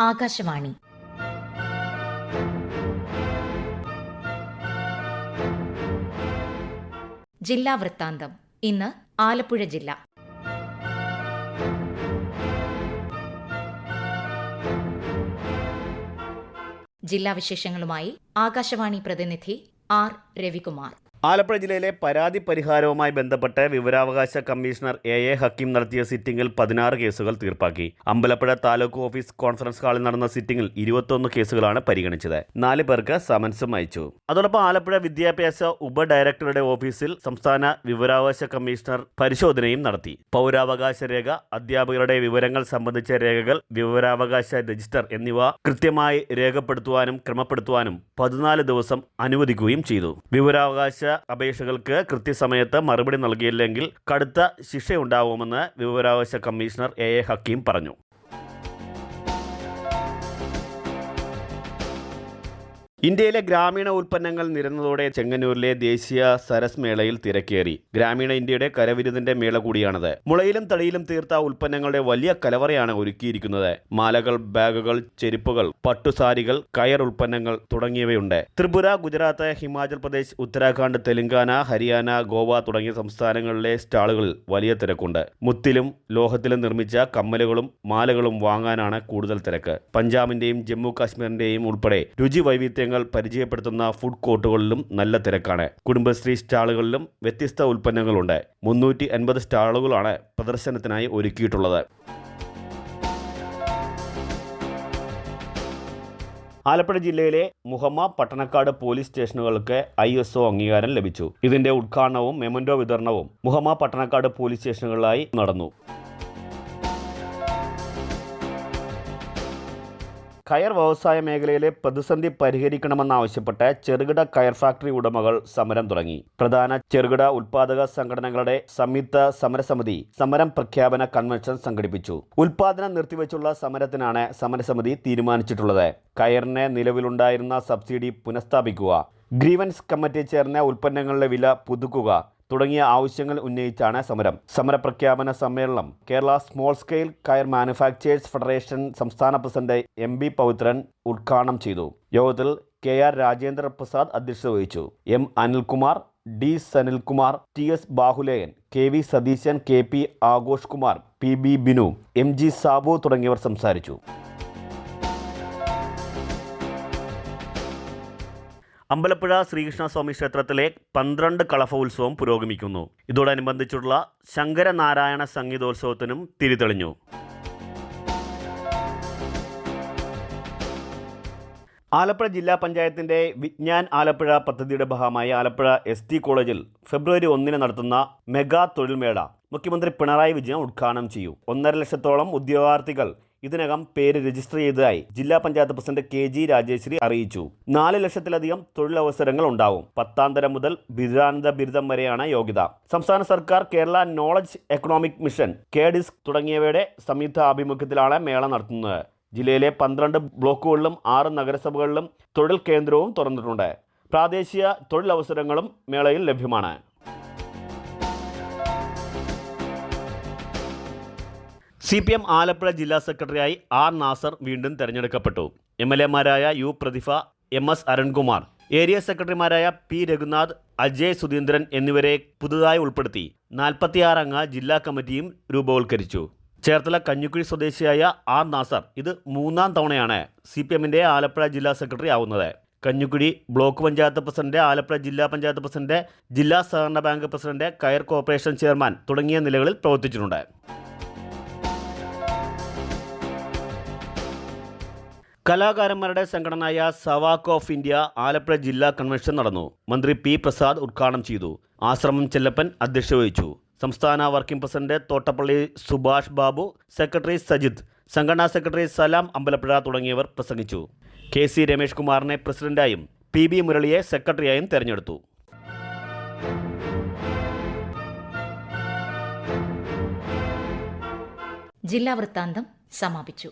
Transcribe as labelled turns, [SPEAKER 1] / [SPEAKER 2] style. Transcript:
[SPEAKER 1] ആകാശവാണി. ജില്ലാ വൃത്താന്തം. ഇന്ന് ആലപ്പുഴ ജില്ല. ജില്ലാ വിശേഷങ്ങളുമായി ആകാശവാണി പ്രതിനിധി ആർ രവികുമാർ.
[SPEAKER 2] ആലപ്പുഴ ജില്ലയിലെ പരാതി പരിഹാരവുമായി ബന്ധപ്പെട്ട് വിവരാവകാശ കമ്മീഷണർ എ എ ഹക്കീം നടത്തിയ സിറ്റിംഗിൽ പതിനാറ് കേസുകൾ തീർപ്പാക്കി. അമ്പലപ്പുഴ താലൂക്ക് ഓഫീസ് കോൺഫറൻസ് ഹാളിൽ നടന്ന സിറ്റിംഗിൽ ഇരുപത്തൊന്ന് കേസുകളാണ് പരിഗണിച്ചത്. നാല് പേർക്ക് സമൻസും അയച്ചു. അതോടൊപ്പം ആലപ്പുഴ വിദ്യാഭ്യാസ ഉപ ഡയറക്ടറുടെ ഓഫീസിൽ സംസ്ഥാന വിവരാവകാശ കമ്മീഷണർ പരിശോധനയും നടത്തി. പൗരാവകാശ രേഖ അധ്യാപകരുടെ വിവരങ്ങൾ സംബന്ധിച്ച രേഖകൾ വിവരാവകാശ രജിസ്റ്റർ എന്നിവ കൃത്യമായി രേഖപ്പെടുത്തുവാനും ക്രമപ്പെടുത്തുവാനും പതിനാല് ദിവസം അനുവദിക്കുകയും ചെയ്തു. വിവരാവകാശ അപേക്ഷകൾക്ക് കൃത്യസമയത്ത് മറുപടി നൽകിയില്ലെങ്കിൽ കടുത്ത ശിക്ഷയുണ്ടാവുമെന്ന് വിവരാവകാശ കമ്മീഷണർ എ എ ഹക്കീം പറഞ്ഞു. ഇന്ത്യയിലെ ഗ്രാമീണ ഉൽപ്പന്നങ്ങൾ നിരന്നതോടെ ചെങ്ങന്നൂരിലെ ദേശീയ സരസ് മേളയിൽ തിരക്കേറി. ഗ്രാമീണ ഇന്ത്യയുടെ കരവിരുതിന്റെ മേള കൂടിയാണത്. മുളയിലും തടിയിലും തീർത്ത ഉൽപ്പന്നങ്ങളുടെ വലിയ കലവറയാണ് ഒരുക്കിയിരിക്കുന്നത്. മാലകൾ ബാഗുകൾ ചെരുപ്പുകൾ പട്ടുസാരികൾ കയർ ഉൽപ്പന്നങ്ങൾ തുടങ്ങിയവയുണ്ട്. ത്രിപുര ഗുജറാത്ത് ഹിമാചൽ പ്രദേശ് ഉത്തരാഖണ്ഡ് തെലങ്കാന ഹരിയാന ഗോവ തുടങ്ങിയ സംസ്ഥാനങ്ങളിലെ സ്റ്റാളുകളിൽ വലിയ തിരക്കുണ്ട്. മുത്തിലും ലോഹത്തിലും നിർമ്മിച്ച കമ്മലുകളും മാലകളും വാങ്ങാനാണ് കൂടുതൽ തിരക്ക്. പഞ്ചാബിന്റെയും ജമ്മു കാശ്മീരിന്റെയും ഉൾപ്പെടെ രുചി വൈവിധ്യങ്ങൾ പരിചയപ്പെടുത്തുന്ന ഫുഡ് കോർട്ടുകളിലും നല്ല തിരക്കാണ്. കുടുംബശ്രീ സ്റ്റാളുകളിലും വ്യത്യസ്ത ഉൽപ്പന്നങ്ങളുണ്ട്. മുന്നൂറ്റി അൻപത് സ്റ്റാളുകളാണ് പ്രദർശനത്തിനായി ഒരുക്കിയിട്ടുള്ളത്. ആലപ്പുഴ ജില്ലയിലെ മുഹമ്മ പട്ടണക്കാട് പോലീസ് സ്റ്റേഷനുകൾക്ക് ഐ എസ് ഒ അംഗീകാരം ലഭിച്ചു. ഇതിന്റെ ഉദ്ഘാടനവും മെമന്റോ വിതരണവും മുഹമ്മ പട്ടണക്കാട് പോലീസ് സ്റ്റേഷനുകളിലായി നടന്നു. കയർ വ്യവസായ മേഖലയിലെ പ്രതിസന്ധി പരിഹരിക്കണമെന്നാവശ്യപ്പെട്ട് ചെറുകിട കയർ ഫാക്ടറി ഉടമകൾ സമരം തുടങ്ങി. പ്രധാന ചെറുകിട ഉൽപാദക സംഘടനകളുടെ സംയുക്ത സമരസമിതി സമരം പ്രഖ്യാപന കൺവെൻഷൻ സംഘടിപ്പിച്ചു. ഉൽപാദനം നിർത്തിവെച്ചുള്ള സമരത്തിനാണ് സമരസമിതി തീരുമാനിച്ചിട്ടുള്ളത്. കയറിന് നിലവിലുണ്ടായിരുന്ന സബ്സിഡി പുനഃസ്ഥാപിക്കുക. ഗ്രീവൻസ് കമ്മിറ്റി ചേർന്ന ഉൽപ്പന്നങ്ങളുടെ വില പുതുക്കുക. തുടങ്ങിയ ആവശ്യങ്ങൾ ഉന്നയിച്ചാണ് സമരം. സമരപ്രഖ്യാപന സമ്മേളനം Kerala small scale coir manufacturers federation സംസ്ഥാന പ്രസിഡന്റ് എം ബി പവിത്രൻ ഉദ്ഘാടനം ചെയ്തു. യോഗത്തിൽ കെ ആർ രാജേന്ദ്ര പ്രസാദ് അധ്യക്ഷത വഹിച്ചു. M Anilkumar D Sanilkumar T S Bahuleyan K V Satheesan K P Aghosh Kumar P B Binu M G Sabu തുടങ്ങിയവർ സംസാരിച്ചു. അമ്പലപ്പുഴ ശ്രീകൃഷ്ണസ്വാമി ക്ഷേത്രത്തിലെ പന്ത്രണ്ട് കളഭ ഉത്സവം പുരോഗമിക്കുന്നു. ഇതോടനുബന്ധിച്ചുള്ള ശങ്കരനാരായണ സംഗീതോത്സവത്തിനും തിരിതെളിഞ്ഞു. ആലപ്പുഴ ജില്ലാ പഞ്ചായത്തിന്റെ വിജ്ഞാൻ ആലപ്പുഴ പദ്ധതിയുടെ ഭാഗമായി ആലപ്പുഴ എസ് ടി കോളേജിൽ ഫെബ്രുവരി ഒന്നിന് നടത്തുന്ന മെഗാ തൊഴിൽമേള മുഖ്യമന്ത്രി പിണറായി വിജയൻ ഉദ്ഘാടനം ചെയ്യും. ഒന്നര ലക്ഷത്തോളം ഉദ്യോഗാർത്ഥികൾ ഇതിനകം പേര് രജിസ്റ്റർ ചെയ്തതായി ജില്ലാ panchayat president K G Rajeshwari അറിയിച്ചു. നാല് ലക്ഷത്തിലധികം തൊഴിലവസരങ്ങൾ ഉണ്ടാവും. പത്താം തരം മുതൽ ബിരുദാനന്ത ബിരുദം വരെയാണ് യോഗ്യത. സംസ്ഥാന സർക്കാർ Kerala knowledge economic mission K DISC തുടങ്ങിയവയുടെ സംയുക്ത ആഭിമുഖ്യത്തിലാണ് മേള നടത്തുന്നത്. ജില്ലയിലെ പന്ത്രണ്ട് ബ്ലോക്കുകളിലും ആറ് നഗരസഭകളിലും തൊഴിൽ കേന്ദ്രവും തുറന്നിട്ടുണ്ട്. പ്രാദേശിക തൊഴിലവസരങ്ങളും മേളയിൽ ലഭ്യമാണ്. സി പി എം ആലപ്പുഴ ജില്ലാ സെക്രട്ടറിയായി ആർ നാസർ വീണ്ടും തെരഞ്ഞെടുക്കപ്പെട്ടു. M L എമാരായ U Prathibha M S Arunkumar area സെക്രട്ടറിമാരായ പി രഘുനാഥ് അജയ് സുധീന്ദ്രൻ എന്നിവരെ പുതുതായി ഉൾപ്പെടുത്തി നാൽപ്പത്തിയാറംഗ ജില്ലാ കമ്മിറ്റിയും രൂപവൽക്കരിച്ചു. ചേർത്തല കഞ്ഞിക്കുഴി സ്വദേശിയായ ആർ നാസർ ഇത് മൂന്നാം തവണയാണ് സി പി എമ്മിന്റെ ആലപ്പുഴ ജില്ലാ സെക്രട്ടറി ആവുന്നത്. കഞ്ഞിക്കുഴി ബ്ലോക്ക് പഞ്ചായത്ത് പ്രസിഡന്റ് ആലപ്പുഴ ജില്ലാ പഞ്ചായത്ത് പ്രസിഡന്റ് ജില്ലാ സഹകരണ bank president coir corporation chairman തുടങ്ങിയ നിലകളിൽ പ്രവർത്തിച്ചിട്ടുണ്ട്. കലാകാരന്മാരുടെ സംഘടനയായ സവാക്ക് ഓഫ് ഇന്ത്യ ആലപ്പുഴ ജില്ലാ കൺവെൻഷൻ നടന്നു. മന്ത്രി പി പ്രസാദ് ഉദ്ഘാടനം ചെയ്തു. ആശ്രമം ചെല്ലപ്പൻ അധ്യക്ഷ വഹിച്ചു. സംസ്ഥാന working president Thottappally Subhash Babu secretary Sajith സംഘടനാ സെക്രട്ടറി സലാം അമ്പലപ്പുഴ തുടങ്ങിയവർ പ്രസംഗിച്ചു. കെ സി രമേഷ് കുമാറിനെ പ്രസിഡന്റായും പി ബി മുരളിയെ സെക്രട്ടറിയായും തെരഞ്ഞെടുത്തു.
[SPEAKER 1] ജില്ലാ വൃത്താന്തം സമാപിച്ചു.